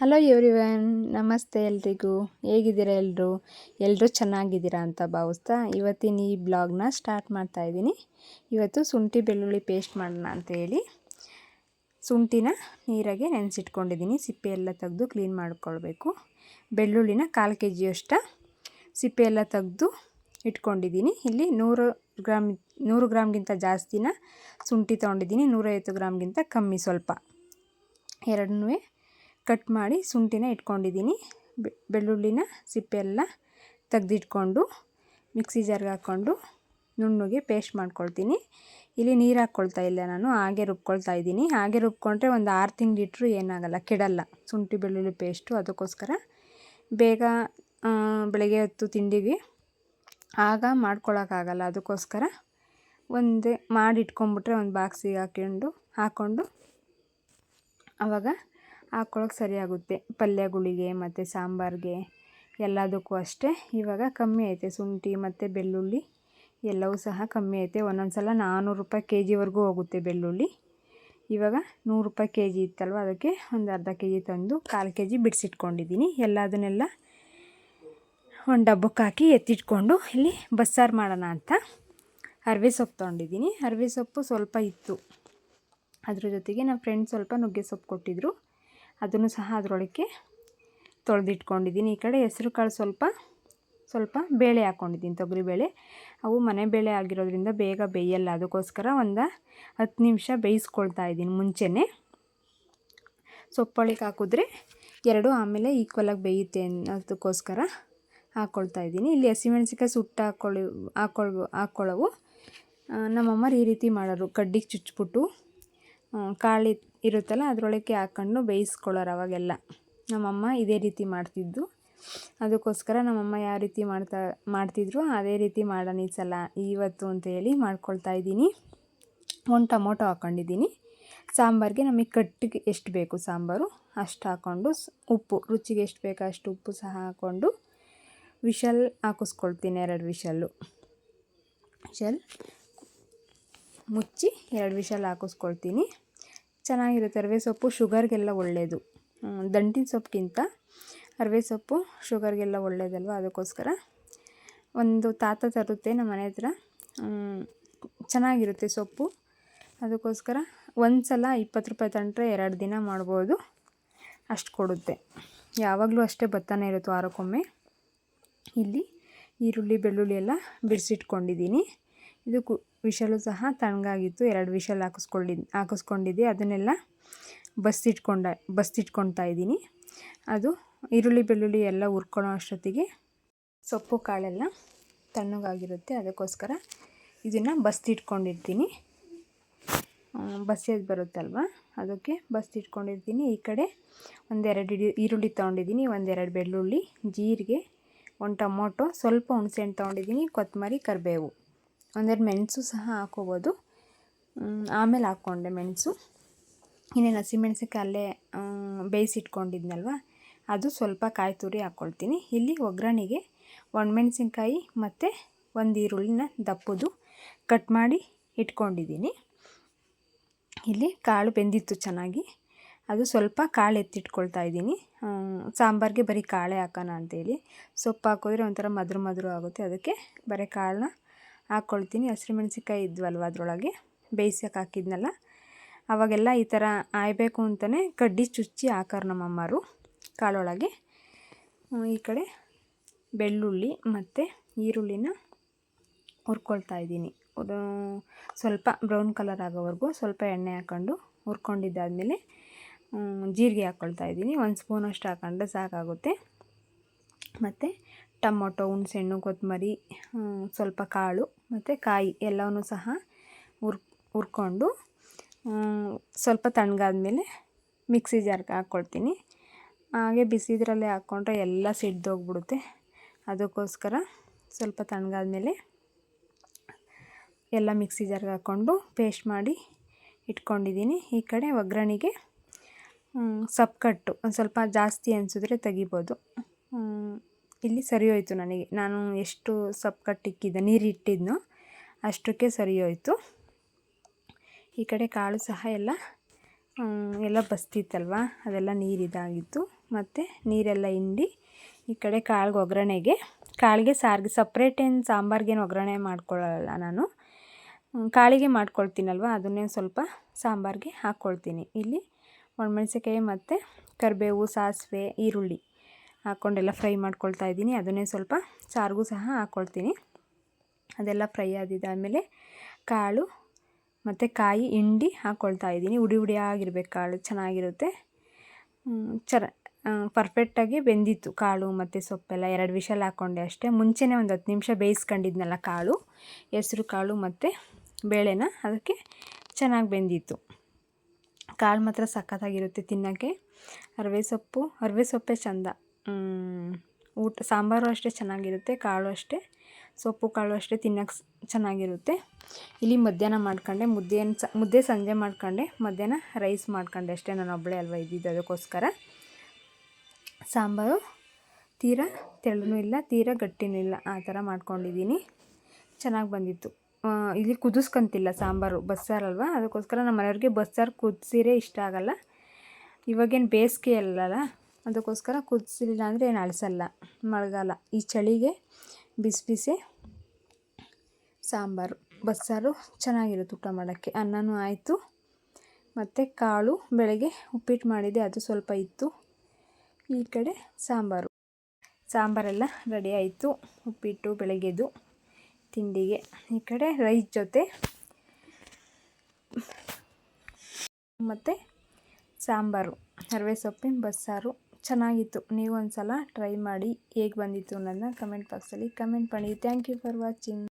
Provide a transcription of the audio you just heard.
Hello everyone ನಮಸ್ತೆ ಎಲ್ರಿಗೂ. ಹೇಗಿದ್ದೀರಾ ಎಲ್ಲರೂ ಎಲ್ಲರೂ ಚೆನ್ನಾಗಿದ್ದೀರಾ ಅಂತ ಭಾವಿಸ್ತಾ ಇವತ್ತಿನ ಈ ಬ್ಲಾಗ್ನ ಸ್ಟಾರ್ಟ್ ಮಾಡ್ತಾ ಇದ್ದೀನಿ. ಇವತ್ತು ಶುಂಠಿ ಬೆಳ್ಳುಳ್ಳಿ ಪೇಸ್ಟ್ ಮಾಡೋಣ ಅಂತ ಹೇಳಿ. ಶುಂಠಿನ ನೀರಾಗೆ ನೆನೆಸಿಟ್ಕೊಂಡಿದ್ದೀನಿ. ಸಿಪ್ಪೆ ಎಲ್ಲ ತೆಗೆದು ಕ್ಲೀನ್ ಮಾಡ್ಕೊಳ್ಬೇಕು. ಬೆಳ್ಳುಳ್ಳಿನ ಕಾಲು ಕೆ ಜಿಯಷ್ಟು ಸಿಪ್ಪೆ ಎಲ್ಲ ತೆಗೆದು ಇಟ್ಕೊಂಡಿದ್ದೀನಿ. ಇಲ್ಲಿ ನೂರು ಗ್ರಾಮ್ ನೂರು ಗ್ರಾಮ್ಗಿಂತ ಜಾಸ್ತಿನ ಶುಂಠಿ ತೊಗೊಂಡಿದ್ದೀನಿ. ನೂರೈವತ್ತು ಗ್ರಾಮ್ಗಿಂತ ಕಮ್ಮಿ ಸ್ವಲ್ಪ. ಎರಡನ್ನೂ ಕಟ್ ಮಾಡಿ ಶುಂಠಿನ ಇಟ್ಕೊಂಡಿದ್ದೀನಿ. ಬೆಳ್ಳುಳ್ಳಿನ ಸಿಪ್ಪೆ ಎಲ್ಲ ತೆಗ್ದಿಟ್ಕೊಂಡು, ಮಿಕ್ಸಿ ಜಾರ್ಗೆ ಹಾಕ್ಕೊಂಡು ನುಣ್ಣುಗೆ ಪೇಸ್ಟ್ ಮಾಡ್ಕೊಳ್ತೀನಿ. ಇಲ್ಲಿ ನೀರು ಹಾಕ್ಕೊಳ್ತಾ ಇಲ್ಲ ನಾನು, ಹಾಗೆ ರುಬ್ಕೊಳ್ತಾ ಇದ್ದೀನಿ. ಹಾಗೆ ರುಬ್ಕೊಂಡ್ರೆ ಒಂದು ಆರು ತಿಂಗಳು ಇಟ್ಟರು ಏನಾಗಲ್ಲ, ಕೆಡಲ್ಲ. ಶುಂಠಿ, ಬೆಳ್ಳುಳ್ಳಿ ಪೇಸ್ಟು ಅದಕ್ಕೋಸ್ಕರ ಬೇಗ ಬೆಳಗ್ಗೆ ಹೊತ್ತು ತಿಂಡಿಗೆ ಆಗ ಮಾಡ್ಕೊಳಕ್ಕಾಗಲ್ಲ. ಅದಕ್ಕೋಸ್ಕರ ಒಂದೇ ಮಾಡಿಟ್ಕೊಂಬಿಟ್ರೆ ಒಂದು ಬಾಕ್ಸಿಗೆ ಹಾಕ್ಕೊಂಡು ಹಾಕ್ಕೊಂಡು ಆವಾಗ ಹಾಕ್ಕೊಳಕ್ಕೆ ಸರಿಯಾಗುತ್ತೆ ಪಲ್ಯಗಳಿಗೆ ಮತ್ತು ಸಾಂಬಾರಿಗೆ ಎಲ್ಲದಕ್ಕೂ ಅಷ್ಟೇ. ಇವಾಗ ಕಮ್ಮಿ ಐತೆ. ಶುಂಠಿ ಮತ್ತು ಬೆಳ್ಳುಳ್ಳಿ ಎಲ್ಲವೂ ಸಹ ಕಮ್ಮಿ ಐತೆ. ಒಂದೊಂದು ಸಲ ನಾನ್ನೂರು ರೂಪಾಯಿ ಕೆ ಜಿವರೆಗೂ ಹೋಗುತ್ತೆ ಬೆಳ್ಳುಳ್ಳಿ. ಇವಾಗ ನೂರು ರೂಪಾಯಿ ಕೆ ಜಿ ಇತ್ತಲ್ವ? ಅದಕ್ಕೆ ಒಂದು ಅರ್ಧ ಕೆ ಜಿ ತಂದು ಕಾಲು ಕೆ ಜಿ ಬಿಡಿಸಿಟ್ಕೊಂಡಿದ್ದೀನಿ. ಎಲ್ಲದನ್ನೆಲ್ಲ ಒಂದು ಡಬ್ಬಕ್ಕೆ ಹಾಕಿ ಎತ್ತಿಟ್ಕೊಂಡು ಇಲ್ಲಿ ಬಸ್ಸಾರು ಮಾಡೋಣ ಅಂತ ಅರಿವೆ ಸೊಪ್ಪು ತೊಗೊಂಡಿದ್ದೀನಿ. ಅರಿವೆ ಸೊಪ್ಪು ಸ್ವಲ್ಪ ಇತ್ತು. ಅದ್ರ ಜೊತೆಗೆ ನಮ್ಮ ಫ್ರೆಂಡ್ ಸ್ವಲ್ಪ ನುಗ್ಗೆ ಸೊಪ್ಪು ಕೊಟ್ಟಿದ್ದರು ಅದನ್ನು ಸಹ ಅದರೊಳಗೆ ತೊಳೆದಿಟ್ಕೊಂಡಿದ್ದೀನಿ. ಈ ಕಡೆ ಹೆಸ್ರು ಕಾಳು ಸ್ವಲ್ಪ ಸ್ವಲ್ಪ ಬೇಳೆ ಹಾಕ್ಕೊಂಡಿದ್ದೀನಿ ತೊಗರಿಬೇಳೆ ಅವು ಮನೆ ಬೇಳೆ ಆಗಿರೋದ್ರಿಂದ ಬೇಗ ಬೇಯಲ್ಲ. ಅದಕ್ಕೋಸ್ಕರ ಒಂದು ಹತ್ತು ನಿಮಿಷ ಬೇಯಿಸ್ಕೊಳ್ತಾ ಇದ್ದೀನಿ ಮುಂಚೆನೆ. ಸೊಪ್ಪೊಳಗೆ ಹಾಕಿದ್ರೆ ಎರಡು ಆಮೇಲೆ ಈಕ್ವಲಾಗಿ ಬೇಯುತ್ತೆ ಅದಕ್ಕೋಸ್ಕರ ಹಾಕ್ಕೊಳ್ತಾ ಇದ್ದೀನಿ. ಇಲ್ಲಿ ಹಸಿಮೆಣಸಿಕಾಯಿ ಸುಟ್ಟು ಹಾಕ್ಕೊಳ್ಳಿ ಹಾಕ್ಕೊಳ್ ಹಾಕ್ಕೊಳ್ಳೋವು ನಮ್ಮಮ್ಮ ಈ ರೀತಿ ಮಾಡೋರು. ಕಡ್ಡಿಗೆ ಚುಚ್ಚಿಬಿಟ್ಟು ಕಾಳು ಇರುತ್ತಲ್ಲ ಅದರೊಳಗೆ ಹಾಕ್ಕೊಂಡು ಬೇಯಿಸ್ಕೊಳ್ಳೋರು ಅವಾಗೆಲ್ಲ. ನಮ್ಮಮ್ಮ ಇದೇ ರೀತಿ ಮಾಡ್ತಿದ್ದು. ಅದಕ್ಕೋಸ್ಕರ ನಮ್ಮಮ್ಮ ಯಾವ ರೀತಿ ಮಾಡ್ತಾ, ಮಾಡ್ತಿದ್ರು, ಅದೇ ರೀತಿ ಮಾಡೋಣ ಈ ಸಲ, ಇವತ್ತು ಅಂತ ಹೇಳಿ ಮಾಡ್ಕೊಳ್ತಾ ಇದ್ದೀನಿ. ಒಂದು ಟೊಮೊಟೊ ಹಾಕ್ಕೊಂಡಿದ್ದೀನಿ ಸಾಂಬಾರಿಗೆ ನಮಗೆ ಕಟ್ಟಿಗೆ ಎಷ್ಟು ಬೇಕು ಸಾಂಬಾರು, ಅಷ್ಟು ಹಾಕ್ಕೊಂಡು ಉಪ್ಪು, ರುಚಿಗೆ ಎಷ್ಟು ಬೇಕೋ ಅಷ್ಟು ಉಪ್ಪು ಸಹ ಹಾಕ್ಕೊಂಡು ವಿಷಲ್ ಹಾಕಿಸ್ಕೊಳ್ತೀನಿ, ಎರಡು ವಿಷಲ್ಲು. ವಿಷಲ್ ಮುಚ್ಚಿ ಎರಡು ವಿಷಲ್ ಹಾಕಿಸ್ಕೊಳ್ತೀನಿ. ಚೆನ್ನಾಗಿರುತ್ತೆ. ಅರಿವೆ ಸೊಪ್ಪು ಶುಗರ್ಗೆಲ್ಲ ಒಳ್ಳೆಯದು ದಂಟಿನ ಸೊಪ್ಪಿಗಿಂತ ಅರಿವೆ ಸೊಪ್ಪು ಶುಗರ್ಗೆಲ್ಲ ಒಳ್ಳೆಯದಲ್ವ ಅದಕ್ಕೋಸ್ಕರ ಒಂದು ತಾತ ತರುತ್ತೆ ನಮ್ಮ ಮನೆ ಹತ್ರ. ಚೆನ್ನಾಗಿರುತ್ತೆ ಸೊಪ್ಪು. ಅದಕ್ಕೋಸ್ಕರ ಒಂದು ಸಲ ಇಪ್ಪತ್ತು ರೂಪಾಯಿ ತಂಟ್ರೆ ಎರಡು ದಿನ ಮಾಡ್ಬೋದು. ಅಷ್ಟು ಕೊಡುತ್ತೆ. ಯಾವಾಗಲೂ ಅಷ್ಟೇ ಬತ್ತಾನೆ ಇರುತ್ತೆ ವಾರಕ್ಕೊಮ್ಮೆ. ಇಲ್ಲಿ ಈರುಳ್ಳಿ, ಬೆಳ್ಳುಳ್ಳಿ ಎಲ್ಲ ಬಿಡಿಸಿಟ್ಕೊಂಡಿದ್ದೀನಿ. ಇದು ಕು ವಿಷಲು ಸಹ ತಣ್ಣಗಾಗಿತ್ತು. ಎರಡು ವಿಷಲ್ ಹಾಕಿಸ್ಕೊಳ್ಳಿ ಹಾಕಿಸ್ಕೊಂಡಿದ್ದೆ. ಅದನ್ನೆಲ್ಲ ಬಸ್ತಿಟ್ಕೊಂಡ ಬಸ್ತಿಟ್ಕೊತಾ ಇದ್ದೀನಿ. ಅದು ಈರುಳ್ಳಿ, ಬೆಳ್ಳುಳ್ಳಿ ಎಲ್ಲ ಹುರ್ಕೊಳ್ಳೋ ಅಷ್ಟೊತ್ತಿಗೆ ಸೊಪ್ಪು ಕಾಳೆಲ್ಲ ತಣ್ಣಗಾಗಿರುತ್ತೆ. ಅದಕ್ಕೋಸ್ಕರ ಇದನ್ನು ಬಸ್ತಿಟ್ಕೊಂಡಿರ್ತೀನಿ ಬಸಿಯೋದು ಬರುತ್ತಲ್ವ? ಅದಕ್ಕೆ ಬಸ್ತಿಟ್ಕೊಂಡಿರ್ತೀನಿ ಈ ಕಡೆ ಒಂದೆರಡು ಈರುಳ್ಳಿ ತೊಗೊಂಡಿದ್ದೀನಿ. ಒಂದೆರಡು ಬೆಳ್ಳುಳ್ಳಿ, ಜೀರಿಗೆ, ಒಂದು ಟೊಮೊಟೊ, ಸ್ವಲ್ಪ ಹುಣಸೆಹಣ್ಣು ತೊಗೊಂಡಿದ್ದೀನಿ. ಕೊತ್ತಂಬರಿ ಕರಿಬೇವು. ಒಂದೆರಡು ಮೆಣಸು ಸಹ ಹಾಕೋಬೋದು. ಆಮೇಲೆ ಹಾಕ್ಕೊಂಡೆ ಮೆಣಸು. ಇನ್ನೇನು ಹಸಿಮೆಣ್ಸಿನ್ಕಾಯಿ ಅಲ್ಲೇ ಬೇಯಿಸಿಟ್ಕೊಂಡಿದ್ನಲ್ವ? ಅದು ಸ್ವಲ್ಪ ಕಾಯಿ ತುರಿ ಹಾಕ್ಕೊಳ್ತೀನಿ. ಇಲ್ಲಿ ಒಗ್ಗರಣೆಗೆ ಒಣಮೆಣ್ಸಿನ್ಕಾಯಿ ಮತ್ತು ಒಂದು ಈರುಳ್ಳಿನ ದಪ್ಪದು ಕಟ್ ಮಾಡಿ ಇಟ್ಕೊಂಡಿದ್ದೀನಿ. ಇಲ್ಲಿ ಕಾಳು ಬೆಂದಿತ್ತು ಚೆನ್ನಾಗಿ. ಅದು ಸ್ವಲ್ಪ ಕಾಳು ಎತ್ತಿಟ್ಕೊಳ್ತಾ ಇದ್ದೀನಿ. ಸಾಂಬಾರಿಗೆ ಬರೀ ಕಾಳೆ ಹಾಕೋಣ ಅಂತೇಳಿ. ಸೊಪ್ಪು ಹಾಕಿದ್ರೆ ಒಂಥರ ಮಧುರ ಮಧುರ ಆಗುತ್ತೆ. ಅದಕ್ಕೆ ಬರೀ ಕಾಳನ್ನ ಹಾಕ್ಕೊಳ್ತೀನಿ. ಹಸಿರು ಮೆಣಸಿನ್ಕಾಯಿ ಇದ್ವಲ್ವ ಅದರೊಳಗೆ? ಬೇಯಿಸೋಕೆ ಹಾಕಿದ್ನಲ್ಲ? ಅವಾಗೆಲ್ಲ ಈ ಥರ ಆಯಬೇಕು ಅಂತಲೇ ಕಡ್ಡಿ ಚುಚ್ಚಿ ಹಾಕೋರು ನಮ್ಮಮ್ಮರು ಕಾಳೊಳಗೆ ಈ ಕಡೆ ಬೆಳ್ಳುಳ್ಳಿ ಮತ್ತು ಈರುಳ್ಳಿನ ಹುರ್ಕೊಳ್ತಾ ಇದ್ದೀನಿ. ಸ್ವಲ್ಪ ಬ್ರೌನ್ ಕಲರ್ ಆಗೋವರೆಗೂ ಸ್ವಲ್ಪ ಎಣ್ಣೆ ಹಾಕ್ಕೊಂಡು ಹುರ್ಕೊಂಡಿದ್ದಾದಮೇಲೆ ಜೀರಿಗೆ ಹಾಕ್ಕೊಳ್ತಾ ಇದ್ದೀನಿ. ಒಂದು ಸ್ಪೂನಷ್ಟು ಹಾಕೊಂಡ್ರೆ ಸಾಕಾಗುತ್ತೆ. ಮತ್ತು ಟೊಮೊಟೊ, ಹುಣಸೆಹಣ್ಣು, ಕೊತ್ತಂಬರಿ ಸ್ವಲ್ಪ ಕಾಳು ಮತ್ತು ಕಾಯಿ ಎಲ್ಲವನ್ನೂ ಸಹ ಹುರ್, ಹುರ್ಕೊಂಡು ಸ್ವಲ್ಪ ತಣ್ಣಗಾದ್ಮೇಲೆ ಮಿಕ್ಸಿ ಜಾರ್ಗೆ ಹಾಕ್ಕೊಳ್ತೀನಿ. ಹಾಗೆ ಬಿಸಿದ್ರಲ್ಲೇ ಹಾಕ್ಕೊಂಡ್ರೆ ಎಲ್ಲ ಸಿಡ್ದೋಗ್ಬಿಡುತ್ತೆ. ಅದಕ್ಕೋಸ್ಕರ ಸ್ವಲ್ಪ ತಣ್ಣಗಾದ್ಮೇಲೆ ಎಲ್ಲ ಮಿಕ್ಸಿ ಜಾರ್ಗೆ ಹಾಕ್ಕೊಂಡು ಪೇಸ್ಟ್ ಮಾಡಿ ಇಟ್ಕೊಂಡಿದ್ದೀನಿ. ಈ ಕಡೆ ಒಗ್ಗರಣೆಗೆ ಸೊಪ್ಪು ಕಟ್ಟು ಒಂದು ಸ್ವಲ್ಪ ಜಾಸ್ತಿ ಅನಿಸಿದ್ರೆ ತೆಗಿಬೋದು. ಇಲ್ಲಿ ಸರಿ ಹೋಯಿತು ನನಗೆ. ನಾನು ಎಷ್ಟು ಸೊಪ್ಪು ಕಟ್ಟಿಕ್ಕಿದ್ದೆ ನೀರು ಇಟ್ಟಿದ್ನೋ ಅಷ್ಟಕ್ಕೆ ಸರಿ ಹೋಯಿತು. ಈ ಕಡೆ ಕಾಳು ಸಹ ಎಲ್ಲ ಎಲ್ಲ ಬಸ್ತಿತ್ತಲ್ವ? ಅದೆಲ್ಲ ನೀರು ಇದಾಗಿತ್ತು ಮತ್ತು ನೀರೆಲ್ಲ ಹಿಂಡಿ ಈ ಕಡೆ ಕಾಳಿಗೆ ಒಗ್ಗರಣೆಗೆ, ಕಾಳಿಗೆ ಸಾರಿಗೆ ಸಪ್ರೇಟ್ ಏನು ಸಾಂಬಾರ್ಗೇನು ಒಗ್ಗರಣೆ ಮಾಡ್ಕೊಳ್ಳಲ್ಲ ನಾನು. ಕಾಳಿಗೆ ಮಾಡ್ಕೊಳ್ತೀನಲ್ವ? ಅದನ್ನೇ ಸ್ವಲ್ಪ ಸಾಂಬಾರಿಗೆ ಹಾಕ್ಕೊಳ್ತೀನಿ ಇಲ್ಲಿ ಒಣಮೆಣಸಿಕಾಯಿ ಮತ್ತು ಕರಿಬೇವು, ಸಾಸಿವೆ, ಈರುಳ್ಳಿ. ಹಾಕ್ಕೊಂಡೆಲ್ಲ ಫ್ರೈ ಮಾಡ್ಕೊಳ್ತಾ ಇದ್ದೀನಿ. ಅದನ್ನೇ ಸ್ವಲ್ಪ ಸಾರಿಗೂ ಸಹ ಹಾಕ್ಕೊಳ್ತೀನಿ. ಅದೆಲ್ಲ ಫ್ರೈ ಆದಿದ್ದಾದಮೇಲೆ ಕಾಳು ಮತ್ತು ಕಾಯಿ ಹಿಂಡಿ ಹಾಕ್ಕೊಳ್ತಾ ಇದ್ದೀನಿ. ಉಡಿ ಉಡಿಯಾಗಿರ್ಬೇಕು ಕಾಳು, ಚೆನ್ನಾಗಿರುತ್ತೆ. ಚರ ಪರ್ಫೆಕ್ಟಾಗಿ ಬೆಂದಿತ್ತು ಕಾಳು ಮತ್ತು ಸೊಪ್ಪೆಲ್ಲ. ಎರಡು ವಿಷಲ್ ಹಾಕ್ಕೊಂಡೆ ಅಷ್ಟೇ. ಮುಂಚೆನೇ ಒಂದು ಹತ್ತು ನಿಮಿಷ ಬೇಯಿಸ್ಕೊಂಡಿದ್ನಲ್ಲ ಕಾಳು, ಹೆಸ್ರು ಕಾಳು ಮತ್ತು ಬೇಳೆನ, ಅದಕ್ಕೆ ಚೆನ್ನಾಗಿ ಬೆಂದಿತ್ತು. ಕಾಳು ಮಾತ್ರ ಸಖತ್ತಾಗಿರುತ್ತೆ ತಿನ್ನೋಕ್ಕೆ. ಅರವೆ ಸೊಪ್ಪು, ಅರವೆ ಸೊಪ್ಪೇ ಚಂದ. ಊಟ ಸಾಂಬಾರು ಅಷ್ಟೇ ಚೆನ್ನಾಗಿರುತ್ತೆ, ಕಾಳು ಅಷ್ಟೇ, ಸೊಪ್ಪು, ಕಾಳು ಅಷ್ಟೇ ತಿನ್ನೋಕೆ ಚೆನ್ನಾಗಿರುತ್ತೆ. ಇಲ್ಲಿ ಮಧ್ಯಾಹ್ನ ಮಾಡ್ಕೊಂಡೆ ಮುದ್ದೆ ಸ, ಮುದ್ದೆ ಸಂಜೆ ಮಾಡ್ಕೊಂಡೆ, ಮಧ್ಯಾಹ್ನ ರೈಸ್ ಮಾಡ್ಕೊಂಡೆ ಅಷ್ಟೇ ನಾನು ಒಬ್ಬಳೇ ಅಲ್ವಾ ಇದ್ದಿದ್ದು ಅದಕ್ಕೋಸ್ಕರ. ಸಾಂಬಾರು, ತೀರಾ ತೆಳ್ಳನೂ ಇಲ್ಲ, ತೀರಾ ಗಟ್ಟಿನೂ ಇಲ್ಲ, ಆ ಥರ ಮಾಡ್ಕೊಂಡಿದ್ದೀನಿ. ಚೆನ್ನಾಗಿ ಬಂದಿತ್ತು. ಇಲ್ಲಿ ಕುದಿಸ್ಕೊಂತಿಲ್ಲ ಸಾಂಬಾರು ಬಸ್ಸಾರಲ್ವ ಅದಕ್ಕೋಸ್ಕರ ನಮ್ಮ ಮನೆಯವ್ರಿಗೆ ಬಸ್ಸಾರು ಕುದಿಸಿರೇ ಇಷ್ಟ ಆಗಲ್ಲ. ಇವಾಗೇನು ಬೇಸಿಗೆ ಅಲ್ಲಲ್ಲ ಅದಕ್ಕೋಸ್ಕರ ಕುದಿಸಿಲ್ಲ ಅಂದರೆ ಏನು ಅಳಿಸಲ್ಲ ಮಳೆಗಾಲ ಈ ಚಳಿಗೆ ಬಿಸಿ ಬಿಸಿ ಸಾಂಬಾರು, ಬಸ್ಸಾರು ಚೆನ್ನಾಗಿರುತ್ತೆ ಊಟ ಮಾಡೋಕ್ಕೆ. ಅನ್ನನೂ ಆಯಿತು. ಮತ್ತು ಕಾಳು, ಬೆಳಗ್ಗೆ ಉಪ್ಪಿಟ್ಟು ಮಾಡಿದೆ ಅದು ಸ್ವಲ್ಪ ಇತ್ತು. ಈ ಕಡೆ ಸಾಂಬಾರು. ಸಾಂಬಾರೆಲ್ಲ ರೆಡಿ ಆಯಿತು. ಉಪ್ಪಿಟ್ಟು ಬೆಳಗ್ಗೆದು ತಿಂಡಿಗೆ. ಈ ಕಡೆ ರೈಸ್ ಜೊತೆ ಮತ್ತು ಸಾಂಬಾರು, ಅರವೆ ಸೊಪ್ಪಿನ, ಬಸ್ಸಾರು. ಚೆನ್ನಾಗಿತ್ತು. ನೀವು ಒಂದು ಸಲ ಟ್ರೈ ಮಾಡಿ ಹೇಗೆ ಬಂದಿತ್ತು ಅನ್ನೋದನ್ನ ಕಮೆಂಟ್ ಬಾಕ್ಸಲ್ಲಿ ಕಮೆಂಟ್ ಮಾಡಿ. Thank you for watching